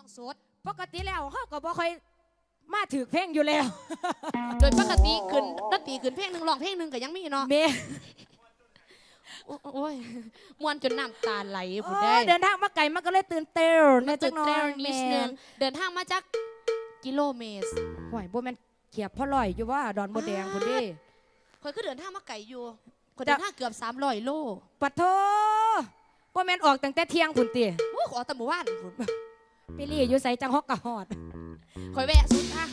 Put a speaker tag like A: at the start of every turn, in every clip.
A: องสด
B: ปกติแล้วเฮาก็บ่ค่อยมาถือเพลงอยู่แล้ว
A: โดยปกติขึ้นดนตรีขึ้นเพลงหนึ่งร้องเพลงหนึ่งก็ยังมีเนาะ
B: เม
A: โอ้โอ้ยมวนจนน้ำตาไหลผุด
B: โอ้
A: ได้
B: ยเดินทางมาไกลมันก็เลยตื่นเต้นในจั
A: ตึ
B: ก
A: ก
B: หน้อ
A: เต้
B: ย
A: นิดนึงเดินทางมาจากกิโลเมตร
B: ห่วยบ่แม่นเขียบพ่อลอยอยู่ว่าดอนบ่แดงพุ่นเดิ
A: คอยก็เดินทางมาไกลอยู่คอย
B: จะ
A: เดินทางเกือบ300โล
B: ปัดโทบ่แม่นออกตั้งแต่เที่ยงพุ่นติ
A: โอ้ขอแตะหมู่บ้านพุ่น
B: ไปรีอยู่ไสจังฮอกกะฮอด
A: คอยแวะสุดทาง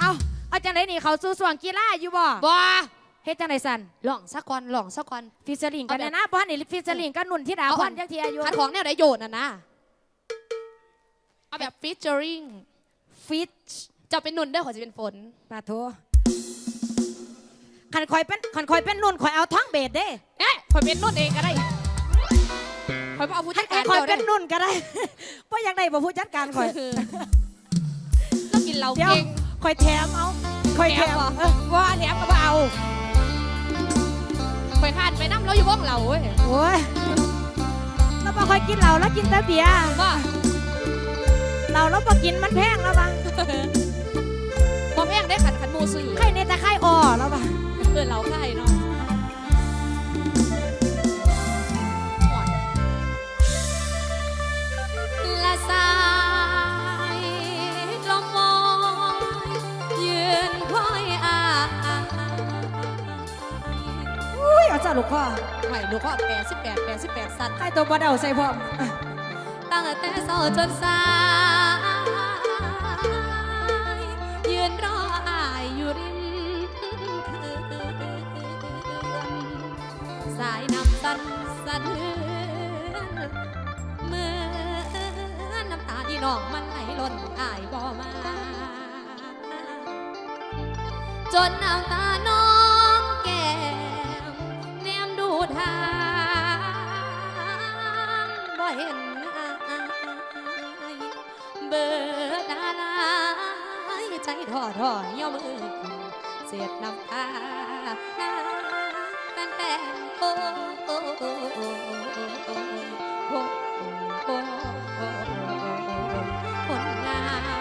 B: เอาเอาจังไดนี่เขาสู่ส่วงกีฬาอยู่บ่
A: บ่
B: เฮ็ดจังไดสั่น
A: ลองสักก่อนลองสักก่อน
B: ฟิชเชอริงกัน
A: เอาแบบ
B: แน่นะบ่ทันได้ฟิชเชอริงกันนุ่นที่ดา
A: เอา
B: พ
A: อั
B: ร
A: น
B: จักเทียอยู่
A: คัดของแนวไดโยนน่ะนะเอาแบบฟีเจอริง
B: ฟิช
A: เจะเป็นนุ่นเด้อขอยจะเป็นฝน
B: ปาโทคันคอยเป็นคันคอยเป็นนุ่นคอยเอาท้องเบสเด้
A: เอ๊ะขอยเป็นนุ่นเองก็ได้ข อยบ่เอาผู้
B: คั
A: จั
B: น
A: ดการ
B: คอย
A: เดียว
B: เป็
A: ได้
B: นนุ่นก็ได้บ่อยากได้บ่ผู้จัดการคอย
A: แล้วกินเหล้า
B: เดี๋ยว
A: เก่ง
B: คอยแถมเอาคอยแถม
A: แถมเหรอ
B: เออว่าแถมก็บ่เอา
A: ขอยคาดไปน้ำแล้วอยู่วงเหล้าเว้ย
B: โอ้ยเราบ่ค่อยกินเหล้าแล้วกินแต่เบียร์
A: ว่า
B: เหล้าเราบ่กินมันแพงแล้วบัง
A: บ่แพงได้ขันขันหมูซื้อ
B: ไข่ในตะไคร่อ้อแล้วบัง
A: เออเหล้าไข่เนาะละ
B: จ้าลูกพ่อ
A: ไหวลูกว่าแปดสิบแปดแปดสิบแปดสัตว์
B: ไข่ตัวบ่เดาใส่พร้อม
A: ตั้งแต่เช้าจนสาย ยืนรออายอยู่ริมคืนสายน้ำสั่นสะเทือนเมื่อน้ำตาที่น้องมันไหลล้นอายบ่มา จนน้ำตาน้อง เห็นเบิดอะไรใจถ่อถออย่อมือเสียดน้ำตาหน้าแป้นแป้นโอ้โอ้โอ้โอ้โอ้โอ้คนงาม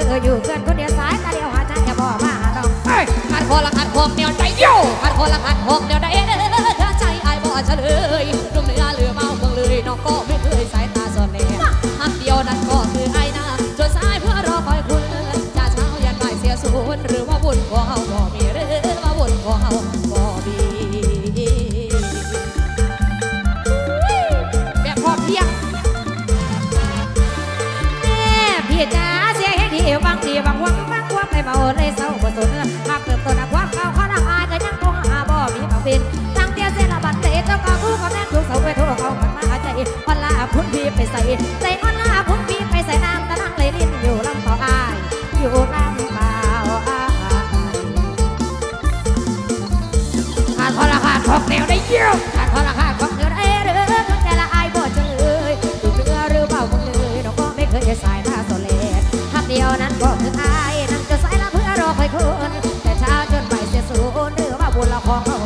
B: เปิ
A: ดเธ
B: อยอยู่เกินคนเดียวสายตาเดียวหาใจอย่าบอกมาหาน้อง
A: ขัดคอละขัดคอแนวใจโย่ขัดคอละขัดคอแนวใดเด้ออใจไอ้บ่เฉลยรุมเนื้อเลือ สียเฮ็
B: ดที่บางทีบางวันบางวามได้เบาเลยเศร้าบ่สนหากเติมต้นความเก่าข้อละอายก็ยังคงหาบ่มีบางเป็นตั้งเตียวเสียละบัดเตะเจ้าก็คู่กับแม่ถูกเสาไปโทษเขามันมาใจวันลาพุ่นพี่ไปใส่ใส่วันลาพุ่นพี่ไปใส่น้ำตะนังเลยลิ้นอยู่ลำต่ออายอยู่น้ำเปล่าอายขาดพอละขาดของแนวได้เยี่ยวขาดพอละ พื่อรอคอยคนแต่เช้าจนไปเสียสูนหรือว่าบุญละของเขา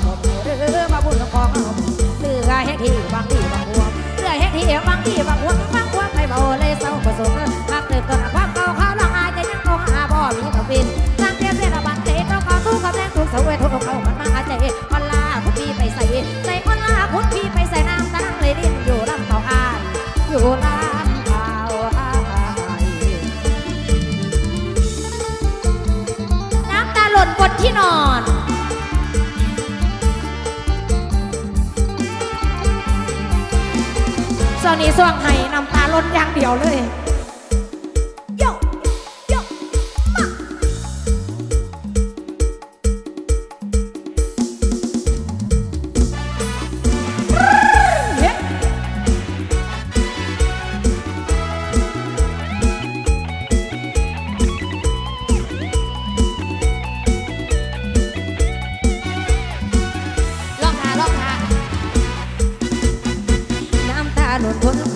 B: ที่นอนช่วงนี้ช่วงไห้น้ำตาล้นอย่างเดียวเลย น้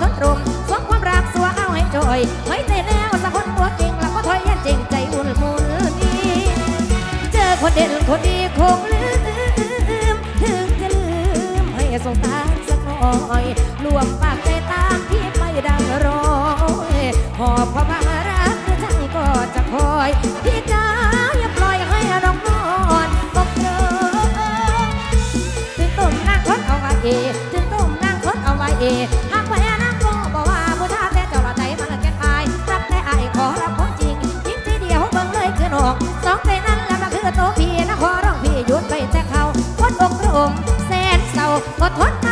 B: ท้อกบนทนตรงสวงความรักสัวเอาให้จอยไว้ใจแล้วสักคนตัวจริงแล้วก็ถอยยันจริงใจอุ่นมุนนี้ เจอคนเด่นคนดีคงลืม ถึงจะลืมให้สงสารสักหน่อยรวมปากใจตามที่ไม่ดังรอยหอบความรักช่างก็จะคอยพี่จ๋าอย่า ก็ทนมา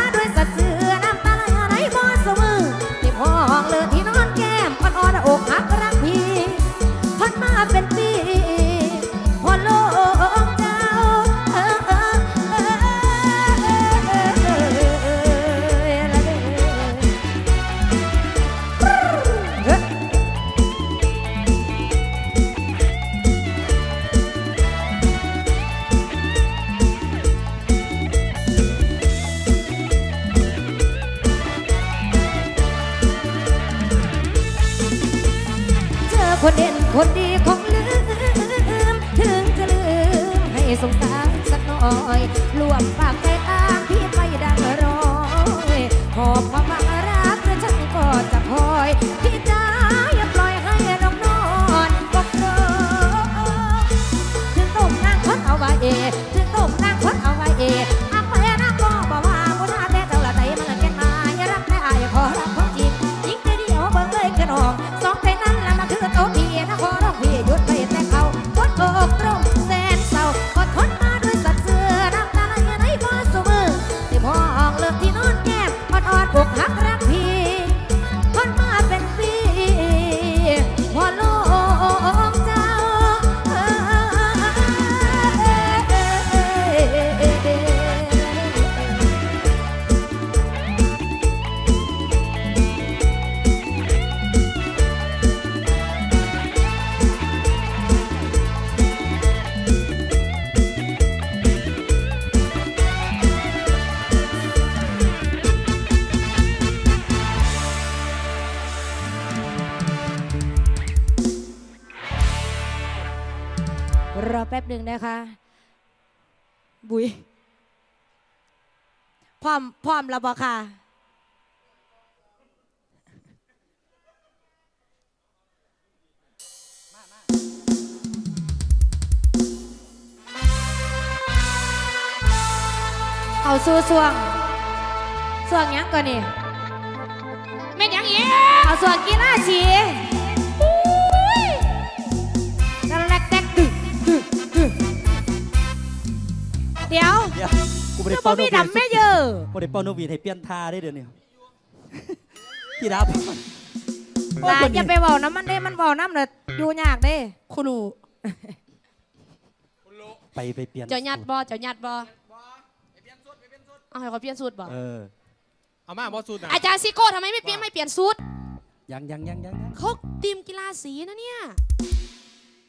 B: สงสารสักหน่อยรวมปากใจตามพี่ไปดังรอยหอบความรักและฉันก็จะคอยพี่ อ่อกหักรั นึ่งนะคะ บุยพร้อมพร้อมแล้วบ่ค่ะเอาสู้สวงสวงยังก่อนนี่
A: แม่ยังเอี้ย
B: เอาสวงกีฬาสี ดี๋ยว
C: เดี๋ยวกูไม่
B: คื
C: ได้
B: อบ่
C: เป่า
B: มี
C: นกหวีด
B: ดำไม่เยอะ
C: กูได้เป่านกหวีดให้เปลี่ยนท่าได้เดี๋ยวนี้พี่รับ
B: ลาอย่าไปเบาน้ำมันเด้มันเบาน้ำเลยอยู่ยากเด้
A: คุณรู้
C: ไปไปเปลี่ยน
A: เจ้าหยัดบ่เจ้าหยัดบ่เอาให้เขาเปลี่ยนสูตรบ่
C: เออ
D: เอามาบอสูตรนะ
A: อาจารย์ซิโก้ทำไมไม่เปลี่ยนไม่เปลี่ยนสูตร
C: ยังยังยังยังยัง
A: เขาทีมกีฬาสีนะเนี่ย